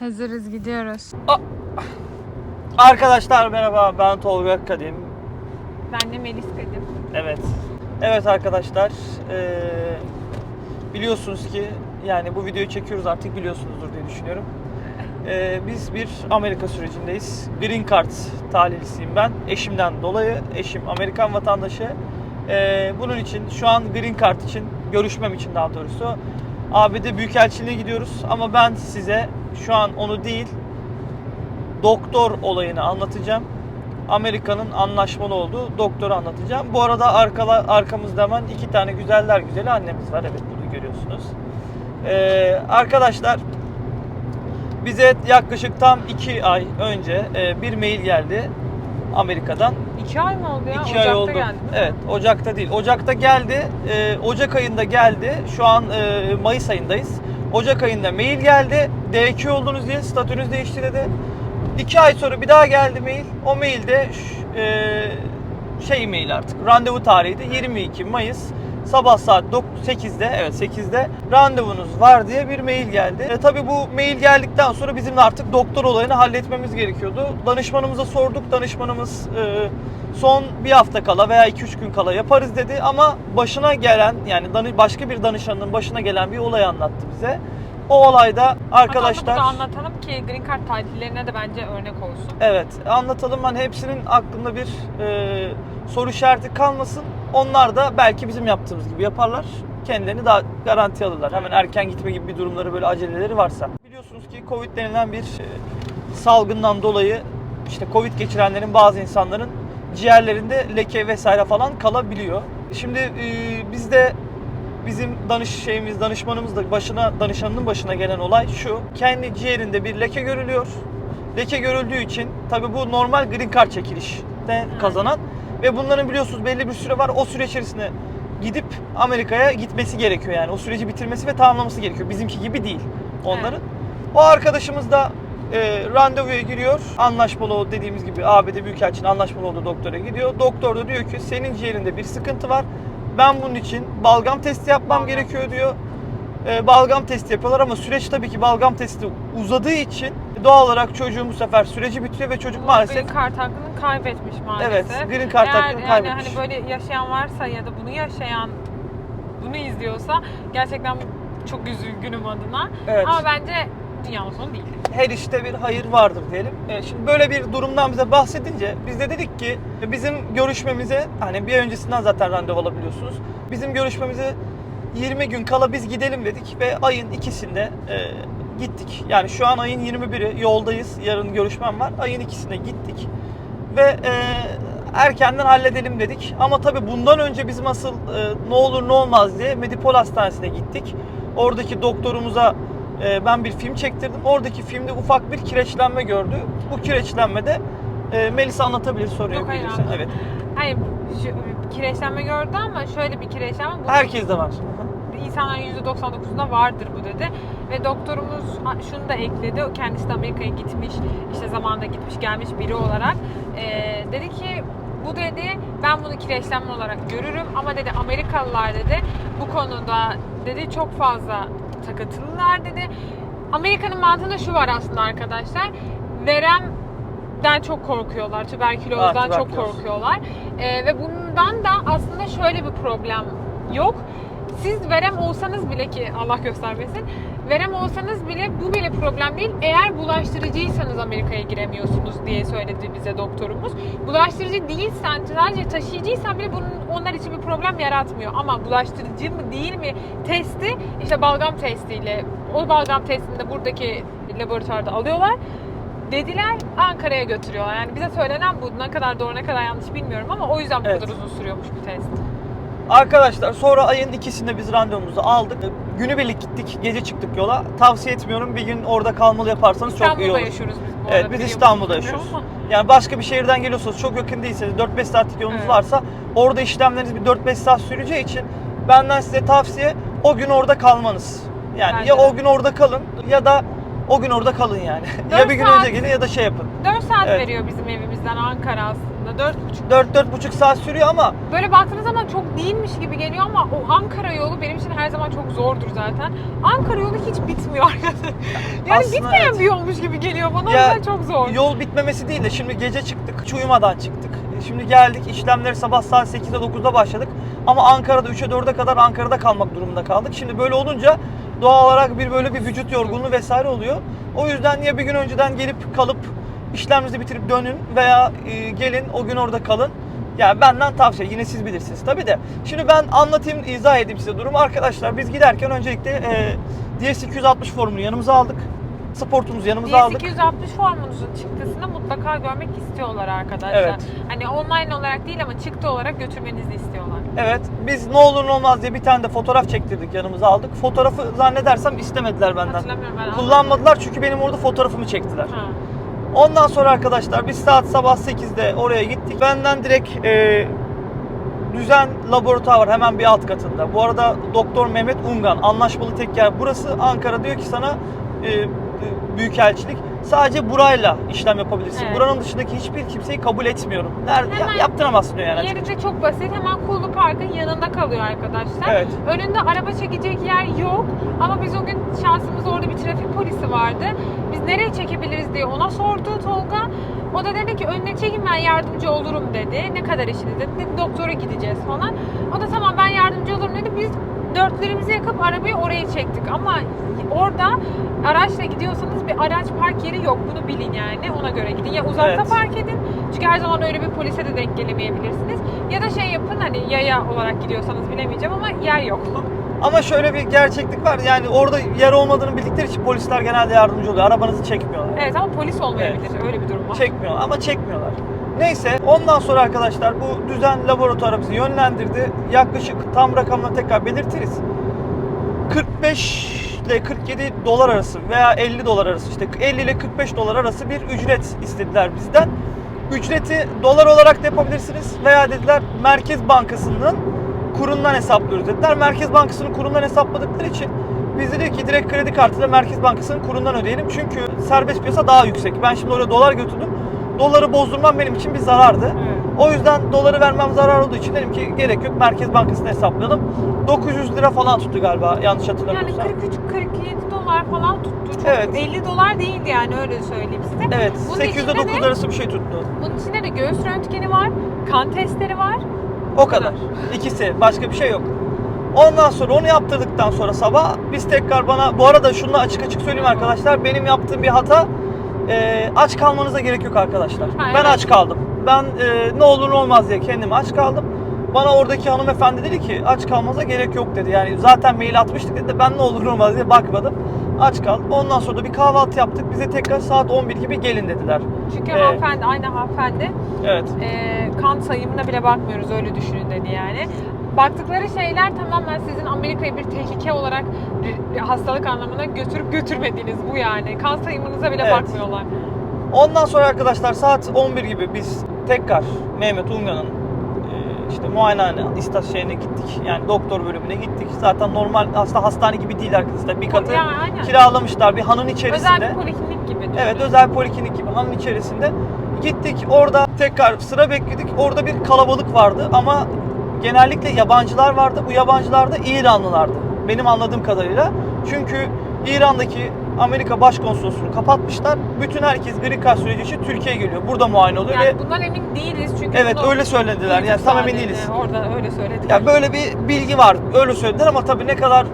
Hazırız gidiyoruz. Arkadaşlar merhaba ben Tolga Kadim. Ben de Melis Kadim. Evet. Evet arkadaşlar eee, biliyorsunuz ki yani bu videoyu çekiyoruz artık biliyorsunuzdur diye düşünüyorum. Eee, biz bir Amerika sürecindeyiz. Green Card talihlisiyim ben. Eşimden dolayı. Eşim Amerikan vatandaşı. Eee, bunun için şu an Green Card için görüşmem için daha doğrusu ABD Büyükelçiliğine gidiyoruz. Ama ben size şu an onu değil doktor olayını anlatacağım. Amerika'nın anlaşmalı olduğu doktoru anlatacağım. Bu arada arkala, arkamızda hemen iki tane güzeller güzeli annemiz var. Evet bunu görüyorsunuz. Ee, arkadaşlar bize yaklaşık tam iki ay önce e, bir mail geldi Amerika'dan. İki ay mı oldu ya? İki Ocakta ay oldu. geldi. Evet, Ocak'ta değil. Ocak'ta geldi. Ee, Ocak ayında geldi. Şu an e, Mayıs ayındayız. Ocak ayında mail geldi. D2 oldunuz diye statünüz değişti dedi. İki ay sonra bir daha geldi mail. O mailde e, şey mail artık. Randevu tarihiydi. 22 Mayıs. Sabah saat dok- 8'de evet 8'de randevunuz var diye bir mail geldi. E, tabii bu mail geldikten sonra bizim de artık doktor olayını halletmemiz gerekiyordu. Danışmanımıza sorduk. Danışmanımız e, son bir hafta kala veya 2-3 gün kala yaparız dedi ama başına gelen yani danı- başka bir danışanın başına gelen bir olay anlattı bize. O olayda arkadaşlar Ama anlatalım ki Green Card tatillerine de bence örnek olsun. Evet anlatalım hani hepsinin aklında bir e, soru işareti kalmasın. Onlar da belki bizim yaptığımız gibi yaparlar. Kendilerini daha garanti alırlar. Hemen erken gitme gibi bir durumları böyle aceleleri varsa. Biliyorsunuz ki Covid denilen bir e, salgından dolayı işte Covid geçirenlerin bazı insanların ciğerlerinde leke vesaire falan kalabiliyor. Şimdi e, bizde bizim danış şeyimiz danışmanımız da başına danışanının başına gelen olay şu. Kendi ciğerinde bir leke görülüyor. Leke görüldüğü için tabii bu normal green card çekilişte kazanan ve bunların biliyorsunuz belli bir süre var. O süre içerisinde gidip Amerika'ya gitmesi gerekiyor yani. O süreci bitirmesi ve tamamlaması gerekiyor. Bizimki gibi değil onların. O arkadaşımız da e, randevuya giriyor. Anlaşmalı o dediğimiz gibi ABD Büyükelçinin anlaşmalı olduğu doktora gidiyor. Doktor da diyor ki senin ciğerinde bir sıkıntı var. Ben bunun için balgam testi yapmam Balgam gerekiyor diyor. E, balgam testi yapıyorlar ama süreç tabii ki balgam testi uzadığı için doğal olarak çocuğun bu sefer süreci bitiyor ve çocuk maalesef Green Card hakkını kaybetmiş maalesef. Evet, Green Card Eğer hakkını yani kaybetmiş. hani böyle yaşayan varsa ya da bunu yaşayan bunu izliyorsa gerçekten çok üzgünüm adına. Evet. Ama bence dünyanın sonu değil. her işte bir hayır vardır diyelim. E, Şimdi böyle bir durumdan bize bahsedince biz de dedik ki e, bizim görüşmemize hani bir öncesinden zaten randevu alabiliyorsunuz. Bizim görüşmemize 20 gün kala biz gidelim dedik ve ayın ikisinde e, gittik. Yani şu an ayın 21'i yoldayız. Yarın görüşmem var. Ayın ikisine gittik ve e, erkenden halledelim dedik. Ama tabii bundan önce bizim asıl e, ne olur ne olmaz diye Medipol Hastanesi'ne gittik. Oradaki doktorumuza e, ben bir film çektirdim. Oradaki filmde ufak bir kireçlenme gördü. Bu kireçlenmede e, Melisa anlatabilir soruyu Yok, hayır. Evet. Hayır şu, kireçlenme gördü ama şöyle bir kireçlenme. Bu Herkes de var. İnsanların %99'unda vardır bu dedi. Ve doktorumuz şunu da ekledi. Kendisi de Amerika'ya gitmiş, işte zamanında gitmiş gelmiş biri olarak. Ee, dedi ki bu dedi ben bunu kireçlenme olarak görürüm ama dedi Amerikalılar dedi bu konuda dedi çok fazla takıntılılar dedi. Amerika'nın mantığında şu var aslında arkadaşlar. Veremden çok korkuyorlar. Tüberkülozdan Ha, çok korkuyorlar. Ee, ve bundan da aslında şöyle bir problem yok. Siz verem olsanız bile ki Allah göstermesin verem olsanız bile bu bile problem değil. Eğer bulaştırıcıysanız Amerika'ya giremiyorsunuz diye söyledi bize doktorumuz. Bulaştırıcı değilsen, sadece taşıyıcıysan bile bunun onlar için bir problem yaratmıyor. Ama bulaştırıcı mı değil mi testi işte balgam testiyle o balgam testini de buradaki laboratuvarda alıyorlar. Dediler Ankara'ya götürüyorlar. Yani bize söylenen bu. Ne kadar doğru ne kadar yanlış bilmiyorum ama o yüzden bu Evet. kadar uzun sürüyormuş bir test. Arkadaşlar sonra ayın ikisinde biz randevumuzu aldık. Günübirlik gittik, gece çıktık yola. Tavsiye etmiyorum. Bir gün orada kalmalı yaparsanız çok iyi İstanbul'da olur. yaşıyoruz biz bu Evet arada, biz biliyor İstanbul'da musunuz yaşıyoruz. bilmiyorum Yani başka bir şehirden geliyorsanız çok yakın değilseniz 4-5 saatlik yolunuz Evet. varsa orada işlemleriniz bir 4-5 saat süreceği için benden size tavsiye o gün orada kalmanız. Yani Bence ya de. o gün orada kalın ya da o gün orada kalın yani. ya Dört bir gün saat- önce gelin ya da şey yapın. ama 4 saat Evet. veriyor bizim evimizden Ankara aslında. Dört buçuk. 4-4,5 saat sürüyor ama Böyle baktığınız zaman çok değilmiş gibi geliyor ama o Ankara yolu benim için her zaman çok zordur zaten. Ankara yolu hiç bitmiyor arkadaşlar. Yani Aslında bitmeyen evet. bir yolmuş gibi geliyor bana. Ya, o yüzden çok zor. yol bitmemesi değil de şimdi gece çıktık, hiç uyumadan çıktık. Şimdi geldik, işlemleri sabah saat 8'de 9'da başladık. Ama Ankara'da 3'e 4'e kadar Ankara'da kalmak durumunda kaldık. Şimdi böyle olunca doğal olarak bir böyle bir vücut yorgunluğu vesaire oluyor. O yüzden ya bir gün önceden gelip kalıp işleminizi bitirip dönün veya e, gelin o gün orada kalın. Yani benden tavsiye yine siz bilirsiniz tabi de. Şimdi ben anlatayım, izah edeyim size durumu. Arkadaşlar biz giderken öncelikle e, DS260 formunu yanımıza aldık. Sportumuzu yanımıza aldık. DS260 formunuzun çıktısını mutlaka görmek istiyorlar arkadaşlar. Evet. Hani online olarak değil ama çıktı olarak götürmenizi istiyorlar. Evet. Biz ne olur ne olmaz diye bir tane de fotoğraf çektirdik yanımıza aldık. Fotoğrafı zannedersem istemediler benden. Hatırlamıyorum ben. Kullanmadılar çünkü benim orada fotoğrafımı çektiler. Ha. Ondan sonra arkadaşlar biz saat sabah 8'de oraya gittik. Benden direkt e, düzen laboratuvar var hemen bir alt katında. Bu arada Doktor Mehmet Ungan anlaşmalı tek yer burası. Ankara diyor ki sana e, e, büyükelçilik sadece burayla işlem yapabilirsin. Evet. Buranın dışındaki hiçbir kimseyi kabul etmiyorum. Nerede ya- Hemen yaptıramazsın diyor yani. Yeri de çok basit. Hemen Kulu Park'ın yanında kalıyor arkadaşlar. Evet. Önünde araba çekecek yer yok. Ama biz o gün şansımız orada bir trafik polisi vardı. Biz nereye çekebiliriz diye ona sordu Tolga. O da dedi ki önüne çekin ben yardımcı olurum dedi. Ne kadar işiniz dedi. Dedi, Doktora gideceğiz falan. O da tamam ben yardımcı olurum dedi. Biz dörtlerimizi yakıp arabayı oraya çektik. Ama orada araçla gidiyorsanız bir araç park yeri yok. Bunu bilin yani. Ona göre gidin. Ya uzakta Evet. park edin. Çünkü her zaman öyle bir polise de denk gelemeyebilirsiniz. Ya da şey yapın hani yaya olarak gidiyorsanız bilemeyeceğim ama yer yok. Ama şöyle bir gerçeklik var. Yani orada yer olmadığını bildikleri için polisler genelde yardımcı oluyor. Arabanızı çekmiyorlar. Evet ama polis olmayabilir. Öyle bir durum var. Çekmiyor ama çekmiyorlar. Neyse ondan sonra arkadaşlar bu düzen laboratuvara bizi yönlendirdi. Yaklaşık tam rakamını tekrar belirtiriz. 45 ile 47 dolar arası veya 50 dolar arası işte 50 ile 45 dolar arası bir ücret istediler bizden. Ücreti dolar olarak da yapabilirsiniz veya dediler Merkez Bankası'nın kurundan hesaplıyoruz dediler. Merkez Bankası'nın kurundan hesapladıkları için biz dedik ki direkt kredi kartıyla Merkez Bankası'nın kurundan ödeyelim. Çünkü serbest piyasa daha yüksek. Ben şimdi oraya dolar götürdüm. Doları bozdurmam benim için bir zarardı. Evet. O yüzden doları vermem zarar olduğu için dedim ki gerek yok Merkez Bankası'na hesaplayalım. 900 lira falan tuttu galiba yanlış Yani hatırlamıyorsam. 43-47 dolar falan tuttu. Çok Evet. 50 dolar değildi yani öyle söyleyeyim size. Evet Bunun 800 ile içinde 900 de- arası bir şey tuttu. Bunun içinde de göğüs röntgeni var, kan testleri var. O kadar. İkisi. Başka bir şey yok. Ondan sonra onu yaptırdıktan sonra sabah biz tekrar bana bu arada şunu açık açık söyleyeyim arkadaşlar. Benim yaptığım bir hata e, aç kalmanıza gerek yok arkadaşlar. Ha, ben aç kaldım. Ben e, ne olur ne olmaz diye kendimi aç kaldım. Bana oradaki hanımefendi dedi ki aç kalmanıza gerek yok dedi. Yani zaten mail atmıştık dedi de ben ne olur ne olmaz diye bakmadım. Aç kaldım. Ondan sonra da bir kahvaltı yaptık. Bize tekrar saat 11 gibi gelin dediler. Çünkü Evet. hanımefendi, aynı hanımefendi Evet. e, kan sayımına bile bakmıyoruz öyle düşünün dedi yani. Baktıkları şeyler tamamen sizin Amerika'yı bir tehlike olarak bir- hastalık anlamına götürüp götürmediğiniz bu yani. Kan sayımınıza bile Evet. bakmıyorlar. Ondan sonra arkadaşlar saat 11 gibi biz tekrar Mehmet Ungan'ın e, işte muayenehane istasyonuna gittik. Yani doktor bölümüne gittik. Zaten normal aslında hastane gibi değil arkadaşlar. Bir katı aynen. kiralamışlar bir hanın içerisinde. Özel bir poliklinik gibi düşünün. Evet özel poliklinik gibi hanın içerisinde. Gittik orada tekrar sıra bekledik. Orada bir kalabalık vardı ama genellikle yabancılar vardı. Bu yabancılar da İranlılardı. Benim anladığım kadarıyla. Çünkü İran'daki Amerika Başkonsolosluğunu kapatmışlar. Bütün herkes green card süreci için Türkiye'ye geliyor. Burada muayene oluyor Yani ve bundan emin değiliz çünkü evet öyle söylediler. Yani tam emin değiliz. Orada öyle söylediler. Ya böyle bir bilgi var. Öyle söylediler ama tabii ne kadar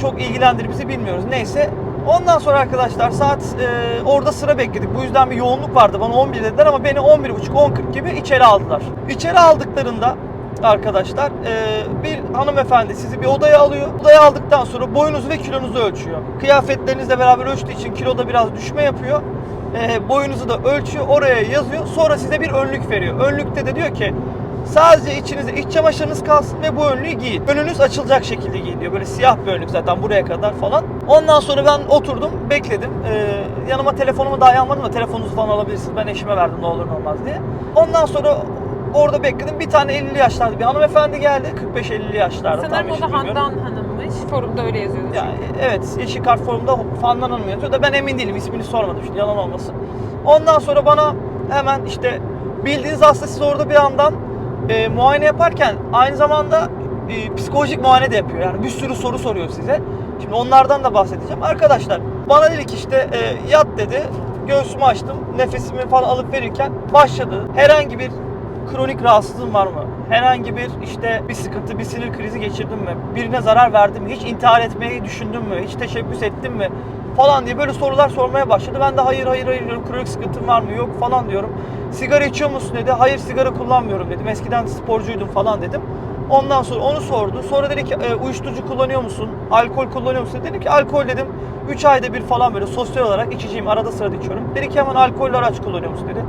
çok ilgilendir bizi bilmiyoruz. Neyse. Ondan sonra arkadaşlar saat e, orada sıra bekledik. Bu yüzden bir yoğunluk vardı. Bana 11 dediler ama beni 11.30-10.40 gibi içeri aldılar. İçeri aldıklarında arkadaşlar e, bir hanımefendi sizi bir odaya alıyor. Odaya aldıktan sonra boyunuzu ve kilonuzu ölçüyor. Kıyafetlerinizle beraber ölçtüğü için kiloda biraz düşme yapıyor. E, boyunuzu da ölçüyor. Oraya yazıyor. Sonra size bir önlük veriyor. Önlükte de diyor ki Sadece içinizde iç çamaşırınız kalsın ve bu önlüğü giyin. Önünüz açılacak şekilde giyin diyor. Böyle siyah bir önlük zaten buraya kadar falan. Ondan sonra ben oturdum, bekledim. Ee, yanıma telefonumu dahi almadım da telefonunuzu falan alabilirsiniz. Ben eşime verdim ne olur ne olmaz diye. Ondan sonra orada bekledim. Bir tane 50'li yaşlarda bir hanımefendi geldi. 45-50'li yaşlarda. Sanırım o da. Handan Hanım'mış. Forumda öyle yazıyordu. Ya, evet, yeşil kart forumunda Fandan Hanım yazıyor da ben emin değilim. ismini sormadım şimdi yalan olmasın. Ondan sonra bana hemen işte bildiğiniz aslında siz orada bir yandan e, muayene yaparken aynı zamanda e, psikolojik muayene de yapıyor. Yani bir sürü soru soruyor size. Şimdi onlardan da bahsedeceğim. Arkadaşlar bana dedi ki işte e, yat dedi. Göğsümü açtım. Nefesimi falan alıp verirken başladı. Herhangi bir kronik rahatsızlığın var mı? Herhangi bir işte bir sıkıntı, bir sinir krizi geçirdin mi? Birine zarar verdin mi? Hiç intihar etmeyi düşündün mü? Hiç teşebbüs ettin mi? Falan diye böyle sorular sormaya başladı. Ben de hayır hayır hayır diyorum. Kronik sıkıntın var mı? Yok falan diyorum. Sigara içiyor musun dedi. Hayır sigara kullanmıyorum dedim. Eskiden sporcuydum falan dedim. Ondan sonra onu sordu. Sonra dedi ki e, uyuşturucu kullanıyor musun? Alkol kullanıyor musun? Dedim ki alkol dedim. 3 ayda bir falan böyle sosyal olarak içeceğim. Arada sırada içiyorum. Dedi ki hemen alkollü araç kullanıyor musun dedi.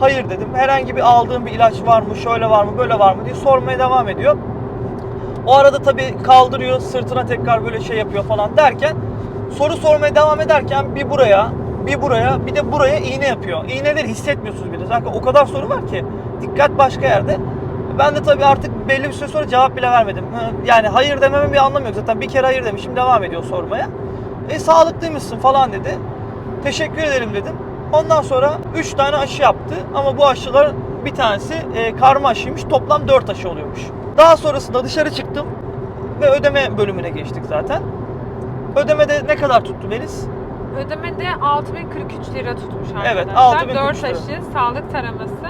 Hayır dedim. Herhangi bir aldığım bir ilaç var mı? Şöyle var mı? Böyle var mı diye sormaya devam ediyor. O arada tabii kaldırıyor, sırtına tekrar böyle şey yapıyor falan derken soru sormaya devam ederken bir buraya, bir buraya, bir de buraya iğne yapıyor. İğneleri hissetmiyorsunuz bile. Zaten o kadar soru var ki dikkat başka yerde. Ben de tabii artık belli bir süre sonra cevap bile vermedim. Yani hayır dememin bir anlamı yok. Zaten bir kere hayır demişim devam ediyor sormaya. E sağlıklıymışsın falan dedi. Teşekkür ederim dedim. Ondan sonra 3 tane aşı yaptı ama bu aşıların bir tanesi e, karma aşıymış. Toplam 4 aşı oluyormuş. Daha sonrasında dışarı çıktım ve ödeme bölümüne geçtik zaten. Ödemede ne kadar tuttu Melis? Ödemede 6043 lira tutmuş arkadaşlar. Evet, 6043 4 lira. aşı, sağlık taraması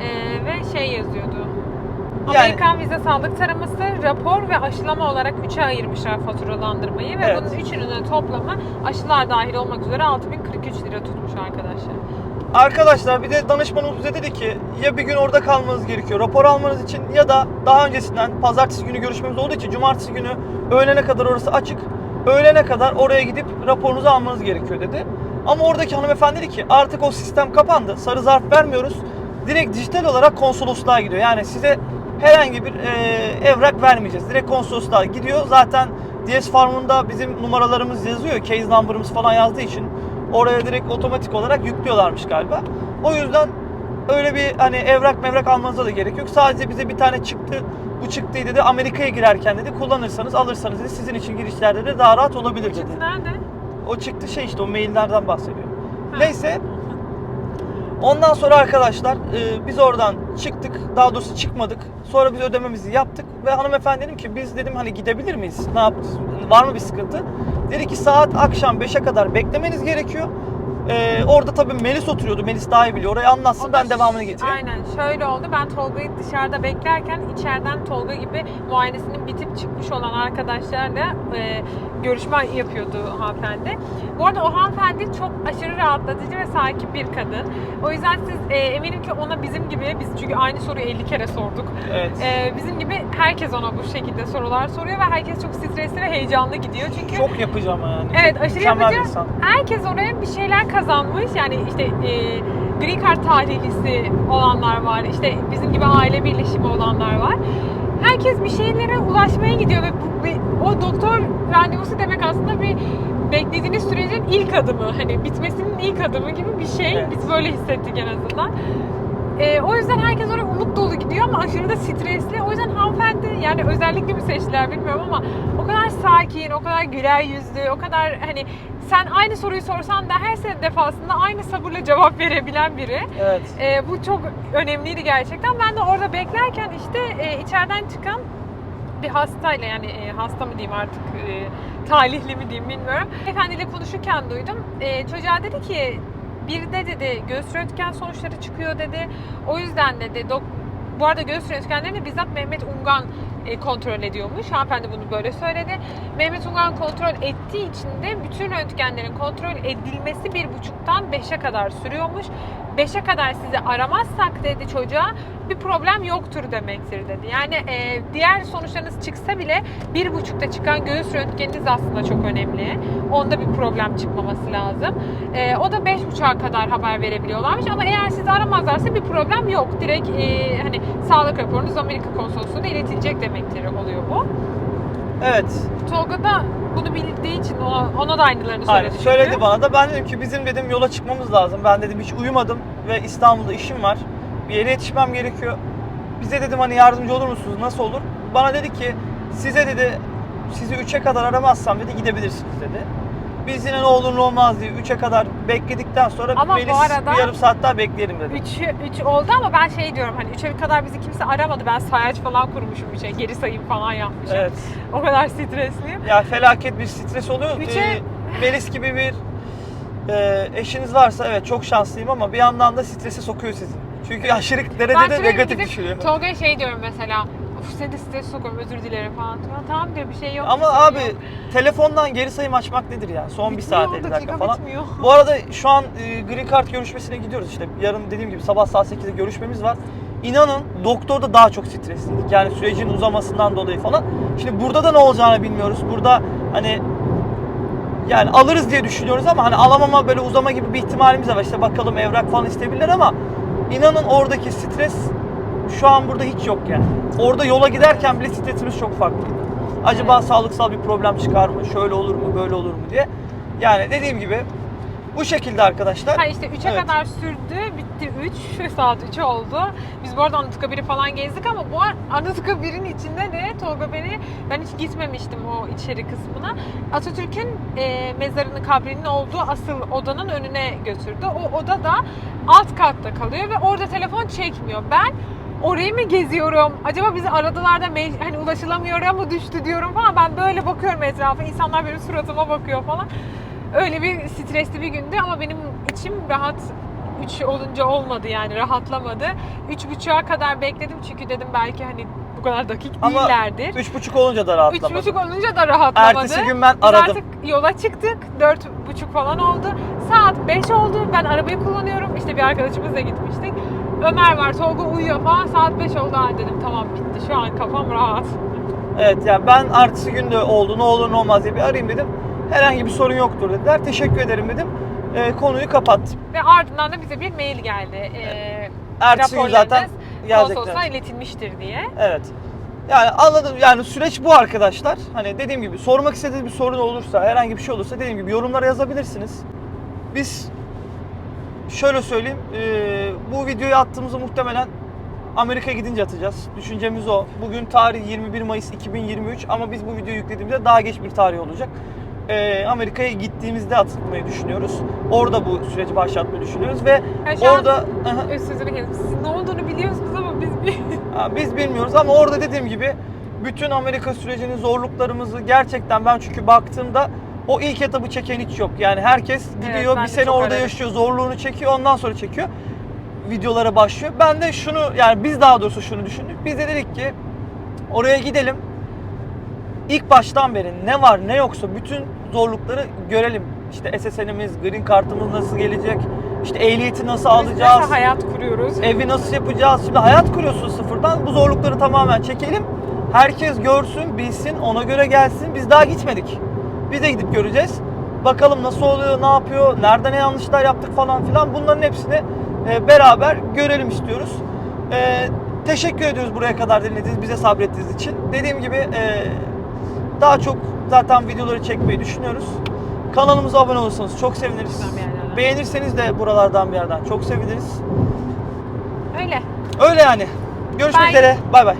e, ve şey yazıyordu. Yani- Amerikan vize sağlık taraması, rapor ve aşılama olarak 3'e ayırmışlar faturalandırmayı ve Evet. bunun üçünün toplamı aşılar dahil olmak üzere 6043 lira tutmuş arkadaşlar. Arkadaşlar bir de danışmanımız bize dedi ki ya bir gün orada kalmanız gerekiyor rapor almanız için ya da daha öncesinden pazartesi günü görüşmemiz olduğu için cumartesi günü öğlene kadar orası açık. Öğlene kadar oraya gidip raporunuzu almanız gerekiyor dedi. Ama oradaki hanımefendi dedi ki artık o sistem kapandı. Sarı zarf vermiyoruz. Direkt dijital olarak konsolosluğa gidiyor. Yani size herhangi bir e, evrak vermeyeceğiz. Direkt konsolosluğa gidiyor. Zaten DS Farm'ında bizim numaralarımız yazıyor. Case number'ımız falan yazdığı için oraya direkt otomatik olarak yüklüyorlarmış galiba. O yüzden öyle bir hani evrak mevrak almanıza da gerek yok. Sadece bize bir tane çıktı. Bu çıktıyı dedi Amerika'ya girerken dedi kullanırsanız alırsanız dedi sizin için girişlerde de daha rahat olabilir dedi. Çıktı nerede? O çıktı şey işte o maillerden bahsediyor. Ha. Neyse ondan sonra arkadaşlar e, biz oradan çıktık. Daha doğrusu çıkmadık. Sonra biz ödememizi yaptık ve hanımefendi dedim ki biz dedim hani gidebilir miyiz? Ne yaptınız? Var mı bir sıkıntı? Dedi ki saat akşam 5'e kadar beklemeniz gerekiyor. E, orada tabii Melis oturuyordu. Melis daha iyi biliyor. Orayı anlatsın O da ben devamını getireyim. Aynen şöyle oldu. Ben Tolga'yı dışarıda beklerken içeriden Tolga gibi muayenesinin bitip çıkmış olan arkadaşlarla e, görüşme yapıyordu hanımefendi. Bu arada o hanımefendi çok aşırı rahatlatıcı ve sakin bir kadın. O yüzden siz e, eminim ki ona bizim gibi, biz çünkü aynı soruyu 50 kere sorduk. Evet. E, bizim gibi herkes ona bu şekilde sorular soruyor ve herkes çok stresli ve heyecanlı gidiyor. Çünkü Çok yapacağım yani. Evet aşırı Mükemmel bir yapıcı. insan. Herkes oraya bir şeyler kazanmış. Yani işte e, Green Card talihlisi olanlar var. İşte bizim gibi aile birleşimi olanlar var. Herkes bir şeylere ulaşmaya gidiyor ve bu, bir- o doktor randevusu demek aslında bir beklediğiniz sürecin ilk adımı. Hani bitmesinin ilk adımı gibi bir şey. Evet. Biz böyle hissettik en azından. E, o yüzden herkes oraya umut dolu gidiyor ama aşırı da stresli. O yüzden hanımefendi yani özellikle mi seçtiler bilmiyorum ama o kadar sakin, o kadar güler yüzlü, o kadar hani sen aynı soruyu sorsan da her defasında aynı sabırla cevap verebilen biri. Evet. E, bu çok önemliydi gerçekten. Ben de orada beklerken işte e, içeriden çıkan bir hastayla yani e, hasta mı diyeyim artık e, talihli mi diyeyim bilmiyorum. Efendiyle konuşurken duydum. E, çocuğa dedi ki bir de dedi göğüs röntgen sonuçları çıkıyor dedi. O yüzden dedi dok bu arada göğüs röntgenlerini bizzat Mehmet Ungan e, kontrol ediyormuş. Hanımefendi bunu böyle söyledi. Mehmet Ungan kontrol ettiği için de bütün röntgenlerin kontrol edilmesi bir buçuktan beşe kadar sürüyormuş. Beşe kadar sizi aramazsak dedi çocuğa bir problem yoktur demektir dedi. Yani e, diğer sonuçlarınız çıksa bile bir buçukta çıkan göğüs röntgeniniz aslında çok önemli. Onda bir problem çıkmaması lazım. E, o da beş buçuğa kadar haber verebiliyorlarmış ama eğer sizi aramazlarsa bir problem yok. Direkt e, hani sağlık raporunuz Amerika konsolosluğuna iletilecek demektir oluyor bu. Evet. Tolga da bunu bildiği için ona, ona da aynılarını söyledi. Aynen. çünkü. Söyledi bana da ben dedim ki bizim dedim yola çıkmamız lazım. Ben dedim hiç uyumadım ve İstanbul'da işim var. Bir yere yetişmem gerekiyor. Bize dedim hani yardımcı olur musunuz? Nasıl olur? Bana dedi ki size dedi sizi 3'e kadar aramazsam dedi gidebilirsiniz dedi. Biz yine ne olur ne olmaz diye 3'e kadar bekledikten sonra Ama bu Melis arada- bir yarım saat daha bekleyelim dedi. 3 3 oldu ama ben şey diyorum hani 3'e kadar bizi kimse aramadı. Ben sayaç falan kurmuşum bir şey. Geri sayım falan yapmışım. Evet. O kadar stresliyim. Ya felaket bir stres oluyor. Üçe- Ee, Melis gibi bir e, eşiniz varsa evet çok şanslıyım ama bir yandan da strese sokuyor sizi. Çünkü aşırı Ben derecede negatif gidip düşürüyor. Tolga'ya şey diyorum mesela. Uf seni stres sokuyorum özür dilerim falan. diyor. Tamam diyor bir şey yok. Ama bir şey abi yok. telefondan geri sayım açmak nedir ya? Son bir Bitmiyor, saat 50 dakika dakika falan. bitmiyor. Bu arada şu an e, Green Card görüşmesine gidiyoruz işte. Yarın dediğim gibi sabah saat 8'de görüşmemiz var. İnanın doktorda daha çok stresliydik. Yani sürecin uzamasından dolayı falan. Şimdi burada da ne olacağını bilmiyoruz. Burada hani yani alırız diye düşünüyoruz ama hani alamama böyle uzama gibi bir ihtimalimiz de var. İşte bakalım evrak falan isteyebilirler ama inanın oradaki stres şu an burada hiç yok yani. Orada yola giderken bile stresimiz çok farklıydı. Acaba Evet. sağlıksal bir problem çıkar mı? Şöyle olur mu? Böyle olur mu diye. Yani dediğim gibi bu şekilde arkadaşlar. Ha işte 3'e Evet. kadar sürdü. Bitti 3. Saat 3 oldu. Biz bu arada Anıtkabir'i falan gezdik ama bu Anıtkabir'in içinde de Tolga beni ben hiç gitmemiştim o içeri kısmına. Atatürk'ün e, mezarının kabrinin olduğu asıl odanın önüne götürdü. O oda da alt katta kalıyor ve orada telefon çekmiyor. Ben orayı mı geziyorum? Acaba bizi aradılar da hani ulaşılamıyor mı düştü diyorum falan. Ben böyle bakıyorum etrafa. İnsanlar benim suratıma bakıyor falan. Öyle bir stresli bir gündü ama benim içim rahat 3 olunca olmadı yani rahatlamadı. 3.30'a kadar bekledim çünkü dedim belki hani bu kadar dakik Ama değillerdir. Üç buçuk olunca da rahatlamadım. 3.30 olunca da rahatlamadı. Ertesi gün ben Biz aradım. artık yola çıktık. 4.30 falan oldu. Saat 5 oldu. Ben arabayı kullanıyorum. İşte bir arkadaşımızla gitmiştik. Ömer var, Tolga uyuyor falan. Saat 5 oldu. Ha dedim tamam bitti. Şu an kafam rahat. Evet yani ben ertesi gün de oldu ne olur ne olmaz diye bir arayayım dedim. Herhangi bir sorun yoktur dediler. Teşekkür ederim dedim. Ee, konuyu kapattım. Ve ardından da bize bir mail geldi. Ee, Ertesi gün zaten raporlarınız gelecekler. konsolosluğa iletilmiştir diye. Evet. Yani anladım yani süreç bu arkadaşlar. Hani dediğim gibi sormak istediğiniz bir sorun olursa, herhangi bir şey olursa dediğim gibi yorumlara yazabilirsiniz. Biz şöyle söyleyeyim, eee, bu videoyu attığımızda muhtemelen Amerika'ya gidince atacağız. Düşüncemiz o. Bugün tarih 21 Mayıs 2023 ama biz bu videoyu yüklediğimizde daha geç bir tarih olacak. Eee, Amerika'ya gittiğimizde atmayı düşünüyoruz. Orada bu süreci başlatmayı düşünüyoruz ve Ya şu an- orada sözünü kestim. Siz ne olduğunu biliyorsunuz ama biz bir... Biz bilmiyoruz ama orada dediğim gibi bütün Amerika sürecinin zorluklarımızı gerçekten ben çünkü baktığımda o ilk etabı çeken hiç yok. Yani herkes gidiyor ben bir sene orada aradım. yaşıyor, zorluğunu çekiyor, ondan sonra çekiyor. Videolara başlıyor. Ben de şunu yani biz daha doğrusu şunu düşündük. Biz de dedik ki oraya gidelim. İlk baştan beri ne var ne yoksa bütün zorlukları görelim. İşte SSN'imiz, green kartımız nasıl gelecek? İşte ehliyeti nasıl Biz alacağız? nasıl hayat kuruyoruz? Evi nasıl yapacağız? Şimdi hayat kuruyorsun sıfırdan. Bu zorlukları tamamen çekelim. Herkes görsün, bilsin, ona göre gelsin. Biz daha gitmedik. Biz de gidip göreceğiz. Bakalım nasıl oluyor, ne yapıyor, nerede ne yanlışlar yaptık falan filan. Bunların hepsini e, beraber görelim istiyoruz. E, teşekkür ediyoruz buraya kadar dinlediğiniz, bize sabrettiğiniz için. Dediğim gibi e, daha çok zaten videoları çekmeyi düşünüyoruz. Kanalımıza abone olursanız çok seviniriz. Beğenirseniz de buralardan bir yerden çok seviniriz. Öyle. Öyle yani. Görüşmek üzere. Bay bay.